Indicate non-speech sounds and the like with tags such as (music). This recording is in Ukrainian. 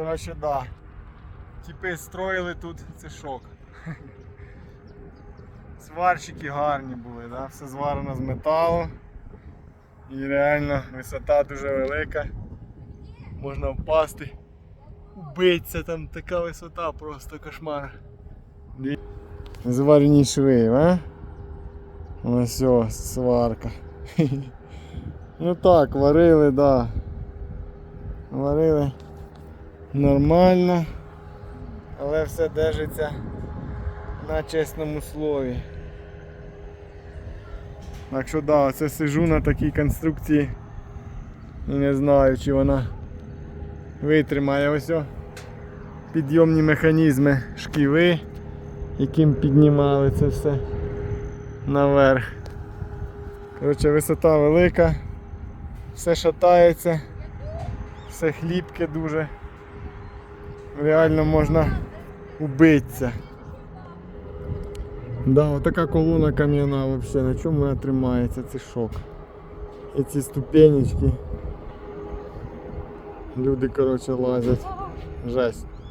Коротше, да. Тіпи строїли тут, це шок. Сварщики гарні були, да? все зварено з металу. І реально висота дуже велика. Можна впасти. Убиться, там така висота, просто кошмар. Зварені шви, а? Ось ось сварка. (laughs) Ну так, варили, да. Варили нормально, але все держиться на чесному слові. Так що да, оце сижу на такій конструкції і не знаю, чи вона витримає ось підйомні механізми шківи, яким піднімали це все наверх. Коротше, висота велика, все шатається, все хліпке дуже. Реально можна убитися. Да, отака колона кам'яна вообще, на чому вона тримається, це шок. І ці ступенечки. Люди, коротше, лазять. Жесть.